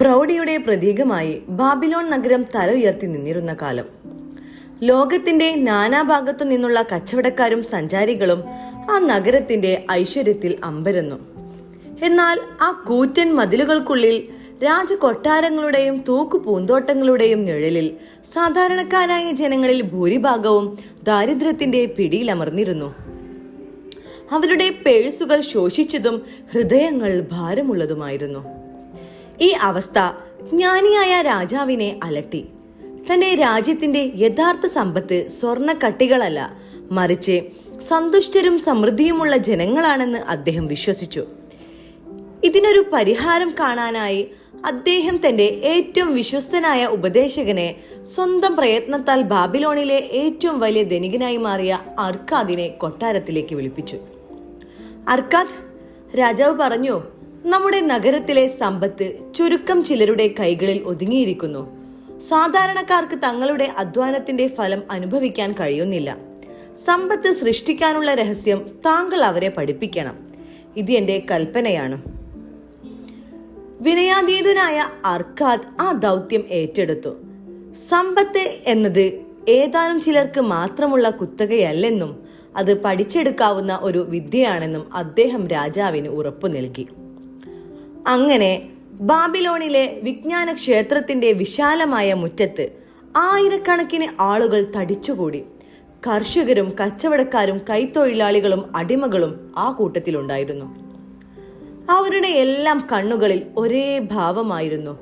പ്രൗഢിയുടെ പ്രതീകമായി ബാബിലോൺ നഗരം തല ഉയർത്തി നിന്നിരുന്ന കാലം. ലോകത്തിന്റെ നാനാഭാഗത്തു നിന്നുള്ള കച്ചവടക്കാരും സഞ്ചാരികളും ആ നഗരത്തിന്റെ ഐശ്വര്യത്തിൽ അമ്പരന്നു. എന്നാൽ ആ കൂറ്റൻ മതിലുകൾക്കുള്ളിൽ രാജകൊട്ടാരങ്ങളുടെയും തൂക്കു പൂന്തോട്ടങ്ങളുടെയും നിഴലിൽ സാധാരണക്കാരായ ജനങ്ങളിൽ ഭൂരിഭാഗവും ദാരിദ്ര്യത്തിന്റെ പിടിയിലമർന്നിരുന്നു അവരുടെ പേഴ്സുകൾ ശോഷിച്ചതും ഹൃദയങ്ങൾ ഭാരമുള്ളതുമായിരുന്നു. ഈ അവസ്ഥ ജ്ഞാനിയായ രാജാവിനെ അലട്ടി. തന്റെ രാജ്യത്തിന്റെ യഥാർത്ഥ സമ്പത്ത് സ്വർണക്കട്ടികളല്ല മറിച്ച് സന്തുഷ്ടരും സമൃദ്ധിയുമുള്ള ജനങ്ങളാണെന്ന് അദ്ദേഹം വിശ്വസിച്ചു. ഇതിനൊരു പരിഹാരം കാണാനായി അദ്ദേഹം തന്റെ ഏറ്റവും വിശ്വസ്തനായ ഉപദേശകനെ സ്വന്തം പ്രയത്നത്താൽ ബാബിലോണിലെ ഏറ്റവും വലിയ ധനികനായി മാറിയ അർക്കാദിനെ കൊട്ടാരത്തിലേക്ക് വിളിപ്പിച്ചു. അർക്കാദ് രാജാവ് പറഞ്ഞു? നമ്മുടെ നഗരത്തിലെ സമ്പത്ത് ചുരുക്കം ചിലരുടെ കൈകളിൽ ഒതുങ്ങിയിരിക്കുന്നു. സാധാരണക്കാർക്ക് തങ്ങളുടെ അധ്വാനത്തിന്റെ ഫലം അനുഭവിക്കാൻ കഴിയുന്നില്ല. സമ്പത്ത് സൃഷ്ടിക്കാനുള്ള രഹസ്യം താങ്കൾ അവരെ പഠിപ്പിക്കണം. ഇത് എന്റെ കൽപ്പനയാണ്. വിനയാതീതനായ അർക്കാദ് ആ ദൗത്യം ഏറ്റെടുത്തു. സമ്പത്ത് എന്നത് ഏതാനും ചിലർക്ക് മാത്രമുള്ള കുത്തകയല്ലെന്നും അത് പഠിച്ചെടുക്കാവുന്ന ഒരു വിദ്യയാണെന്നും അദ്ദേഹം രാജാവിന് ഉറപ്പു നൽകി അങ്ങനെ ബാബിലോണിലെ വിജ്ഞാന ക്ഷേത്രത്തിന്റെ വിശാലമായ മുറ്റത്ത് ആയിരക്കണക്കിന് ആളുകൾ തടിച്ചുകൂടി. കർഷകരും കച്ചവടക്കാരും കൈത്തൊഴിലാളികളും അടിമകളും ആ കൂട്ടത്തിലുണ്ടായിരുന്നു. അവരുടെ എല്ലാം കണ്ണുകളിൽ ഒരേ ഭാവമായിരുന്നു.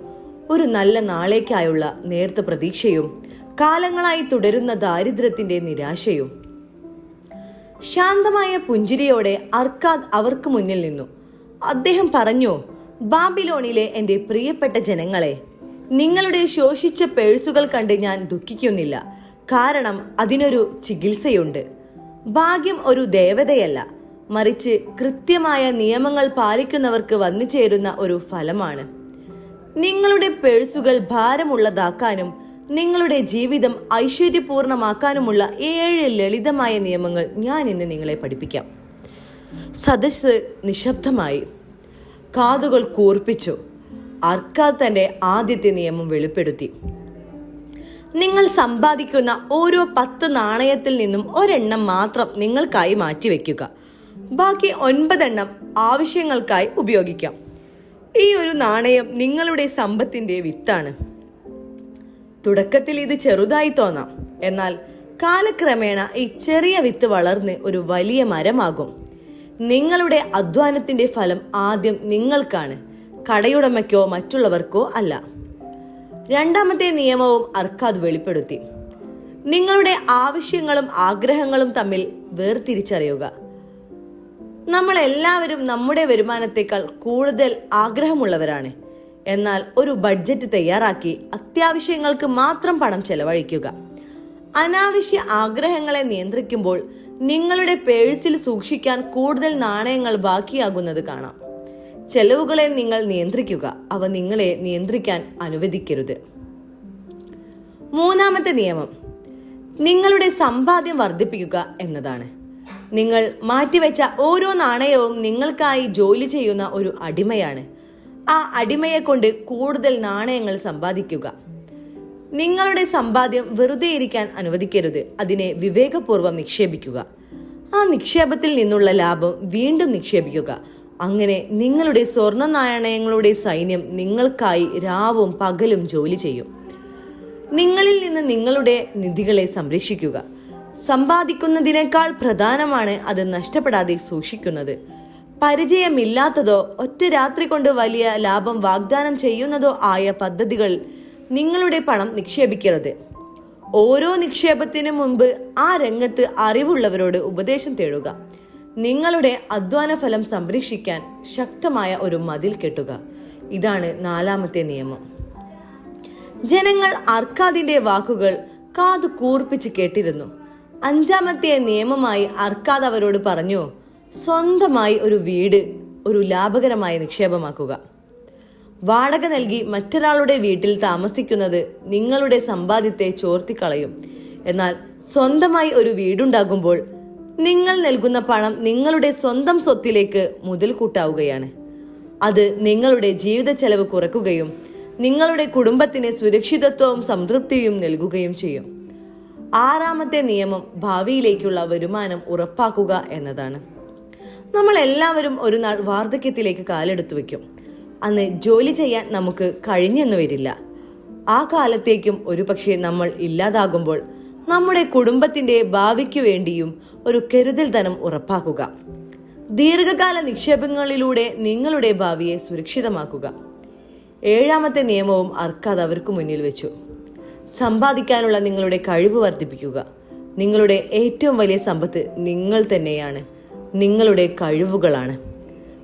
ഒരു നല്ല നാളേക്കായുള്ള നേർത്ത പ്രതീക്ഷയും കാലങ്ങളായി തുടരുന്ന ദാരിദ്ര്യത്തിന്റെ നിരാശയും. ശാന്തമായ പുഞ്ചിരിയോടെ അർക്കാദ് അവർക്ക് മുന്നിൽ നിന്നു. അദ്ദേഹം പറഞ്ഞു ബാബിലോണിലെ എന്റെ പ്രിയപ്പെട്ട ജനങ്ങളെ നിങ്ങളുടെ ശോഷിച്ച പേഴ്സുകൾ കണ്ട് ഞാൻ ദുഃഖിക്കുന്നില്ല. കാരണം അതിനൊരു ചികിത്സയുണ്ട്. ഭാഗ്യം ഒരു ദേവതയല്ല. മറിച്ച് കൃത്യമായ നിയമങ്ങൾ പാലിക്കുന്നവർക്ക് വന്നു ചേരുന്ന ഒരു ഫലമാണ്. നിങ്ങളുടെ പേഴ്സുകൾ ഭാരമുള്ളതാക്കാനും നിങ്ങളുടെ ജീവിതം ഐശ്വര്യപൂർണമാക്കാനുമുള്ള ഏഴ് ലളിതമായ നിയമങ്ങൾ ഞാൻ ഇന്ന് നിങ്ങളെ പഠിപ്പിക്കാം. സദസ് നിശബ്ദമായി. കാതുകൾ കൂർപ്പിച്ചു. അർക്കാദ് തന്റെ ആദ്യത്തെ നിയമം വെളിപ്പെടുത്തി. നിങ്ങൾ സമ്പാദിക്കുന്ന ഓരോ പത്ത് നാണയത്തിൽ നിന്നും ഒരെണ്ണം മാത്രം നിങ്ങൾക്കായി മാറ്റിവെക്കുക. ബാക്കി ഒൻപതെണ്ണം ആവശ്യങ്ങൾക്കായി ഉപയോഗിക്കാം. ഈ ഒരു നാണയം നിങ്ങളുടെ സമ്പത്തിന്റെ വിത്താണ്. തുടക്കത്തിൽ ഇത് ചെറുതായി തോന്നാം. എന്നാൽ കാലക്രമേണ ഈ ചെറിയ വിത്ത് വളർന്ന് ഒരു വലിയ മരമാകും. നിങ്ങളുടെ അധ്വാനത്തിന്റെ ഫലം ആദ്യം നിങ്ങൾക്കാണ് കടയുടമയ്ക്കോ മറ്റുള്ളവർക്കോ അല്ല. രണ്ടാമത്തെ നിയമവും അർക്കാദ് വെളിപ്പെടുത്തി. നിങ്ങളുടെ ആവശ്യങ്ങളും ആഗ്രഹങ്ങളും തമ്മിൽ വേർതിരിച്ചറിയുക. നമ്മൾ എല്ലാവരും നമ്മുടെ വരുമാനത്തെക്കാൾ കൂടുതൽ ആഗ്രഹമുള്ളവരാണ്. എന്നാൽ ഒരു ബഡ്ജറ്റ് തയ്യാറാക്കി അത്യാവശ്യങ്ങൾക്ക് മാത്രം പണം ചെലവഴിക്കുക. അനാവശ്യ ആഗ്രഹങ്ങളെ നിയന്ത്രിക്കുമ്പോൾ നിങ്ങളുടെ പേഴ്സിൽ സൂക്ഷിക്കാൻ കൂടുതൽ നാണയങ്ങൾ ബാക്കിയാകുന്നത് കാണാം. ചെലവുകളെ നിങ്ങൾ നിയന്ത്രിക്കുക അവ നിങ്ങളെ നിയന്ത്രിക്കാൻ അനുവദിക്കരുത്. മൂന്നാമത്തെ നിയമം നിങ്ങളുടെ സമ്പാദ്യം വർദ്ധിപ്പിക്കുക എന്നതാണ്. നിങ്ങൾ മാറ്റിവെച്ച ഓരോ നാണയവും നിങ്ങൾക്കായി ജോലി ചെയ്യുന്ന ഒരു അടിമയാണ്. ആ അടിമയെ കൊണ്ട് കൂടുതൽ നാണയങ്ങൾ സമ്പാദിക്കുക. നിങ്ങളുടെ സമ്പാദ്യം വെറുതെ ഇരിക്കാൻ അനുവദിക്കരുത്. അതിനെ വിവേകപൂർവം നിക്ഷേപിക്കുക. ആ നിക്ഷേപത്തിൽ നിന്നുള്ള ലാഭം വീണ്ടും നിക്ഷേപിക്കുക. അങ്ങനെ നിങ്ങളുടെ സ്വർണ നാണയങ്ങളുടെ സൈന്യം നിങ്ങൾക്കായി രാവും പകലും ജോലി ചെയ്യും. നിങ്ങളിൽ നിന്ന് നിങ്ങളുടെ നിധികളെ സംരക്ഷിക്കുക. സമ്പാദിക്കുന്നതിനേക്കാൾ പ്രധാനമാണ് അത് നഷ്ടപ്പെടാതെ സൂക്ഷിക്കുന്നത്. പരിചയമില്ലാത്തതോ ഒറ്റ രാത്രി കൊണ്ട് വലിയ ലാഭം വാഗ്ദാനം ചെയ്യുന്നതോ ആയ പദ്ധതികൾ നിങ്ങളുടെ പണം നിക്ഷേപിക്കരുത്. ഓരോ നിക്ഷേപത്തിനു മുൻപ് ആ രംഗത്ത് അറിവുള്ളവരോട് ഉപദേശം തേടുക. നിങ്ങളുടെ അധ്വാന ഫലം സംരക്ഷിക്കാൻ ശക്തമായ ഒരു മതിൽ കെട്ടുക. ഇതാണ് നാലാമത്തെ നിയമം. ജനങ്ങൾ അർക്കാദിന്റെ വാക്കുകൾ കാതു കൂർപ്പിച്ച് കേട്ടിരുന്നു. അഞ്ചാമത്തെ നിയമമായി അർക്കാദ് അവരോട് പറഞ്ഞു സ്വന്തമായി ഒരു വീട് ഒരു ലാഭകരമായ നിക്ഷേപമാക്കുക. വാടക നൽകി മറ്റൊരാളുടെ വീട്ടിൽ താമസിക്കുന്നത് നിങ്ങളുടെ സമ്പാദ്യത്തെ ചോർത്തിക്കളയും. എന്നാൽ സ്വന്തമായി ഒരു വീടുണ്ടാകുമ്പോൾ നിങ്ങൾ നൽകുന്ന പണം നിങ്ങളുടെ സ്വന്തം സ്വത്തിലേക്ക് മുതൽ കൂട്ടാവുകയാണ് അത് നിങ്ങളുടെ ജീവിത ചെലവ് കുറക്കുകയും നിങ്ങളുടെ കുടുംബത്തിന് സുരക്ഷിതത്വവും സംതൃപ്തിയും നൽകുകയും ചെയ്യും. ആറാമത്തെ നിയമം ഭാവിയിലേക്കുള്ള വരുമാനം ഉറപ്പാക്കുക എന്നതാണ്. നമ്മൾ എല്ലാവരും ഒരു നാൾ വാർദ്ധക്യത്തിലേക്ക് കാലെടുത്തു വെക്കും അന്ന് ജോലി ചെയ്യാൻ നമുക്ക് കഴിഞ്ഞെന്ന് വരില്ല. ആ കാലത്തേക്കും ഒരുപക്ഷെ നമ്മൾ ഇല്ലാതാകുമ്പോൾ നമ്മുടെ കുടുംബത്തിന്റെ ഭാവിക്ക് വേണ്ടിയും ഒരു കരുതൽ ധനം ഉറപ്പാക്കുക. ദീർഘകാല നിക്ഷേപങ്ങളിലൂടെ നിങ്ങളുടെ ഭാവിയെ സുരക്ഷിതമാക്കുക. ഏഴാമത്തെ നിയമവും അർക്കാദ് അവർക്ക് മുന്നിൽ വെച്ചു. സമ്പാദിക്കാനുള്ള നിങ്ങളുടെ കഴിവ് വർദ്ധിപ്പിക്കുക. നിങ്ങളുടെ ഏറ്റവും വലിയ സമ്പത്ത് നിങ്ങൾ തന്നെയാണ്. നിങ്ങളുടെ കഴിവുകളാണ്.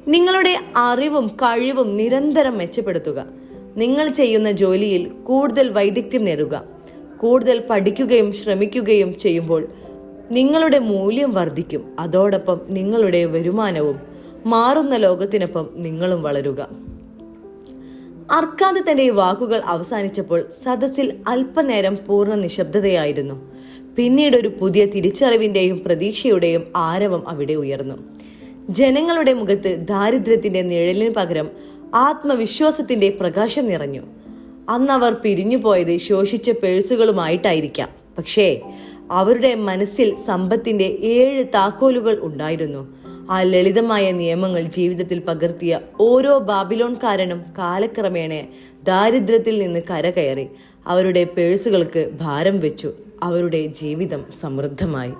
നിങ്ങളുടെ അറിവും കഴിവും നിരന്തരം മെച്ചപ്പെടുത്തുക. നിങ്ങൾ ചെയ്യുന്ന ജോലിയിൽ കൂടുതൽ വൈദഗ്ധ്യം നേടുക. കൂടുതൽ പഠിക്കുകയും ശ്രമിക്കുകയും ചെയ്യുമ്പോൾ നിങ്ങളുടെ മൂല്യം വർദ്ധിക്കും. അതോടൊപ്പം നിങ്ങളുടെ വരുമാനവും മാറുന്ന ലോകത്തിനൊപ്പം നിങ്ങളും വളരുക. അർക്കാദ് തന്റെ വാക്കുകൾ അവസാനിച്ചപ്പോൾ സദസ്സിൽ അല്പനേരം പൂർണ നിശബ്ദതയായിരുന്നു. പിന്നീട് ഒരു പുതിയ തിരിച്ചറിവിന്റെയും പ്രതീക്ഷയുടെയും ആരവം അവിടെ ഉയർന്നു. ജനങ്ങളുടെ മുഖത്ത് ദാരിദ്ര്യത്തിന്റെ നിഴലിന് പകരം ആത്മവിശ്വാസത്തിന്റെ പ്രകാശം നിറഞ്ഞു. അന്ന് അവർ പിരിഞ്ഞുപോയത് ശോഷിച്ച പേഴ്സുകളുമായിട്ടായിരിക്കാം. പക്ഷേ അവരുടെ മനസ്സിൽ സമ്പത്തിന്റെ ഏഴ് താക്കോലുകൾ ഉണ്ടായിരുന്നു. ആ ലളിതമായ നിയമങ്ങൾ ജീവിതത്തിൽ പകർത്തിയ ഓരോ ബാബിലോൺകാരനും കാലക്രമേണ ദാരിദ്ര്യത്തിൽ നിന്ന് കരകയറി. അവരുടെ പേഴ്സുകൾക്ക് ഭാരം വെച്ചു. അവരുടെ ജീവിതം സമൃദ്ധമായി.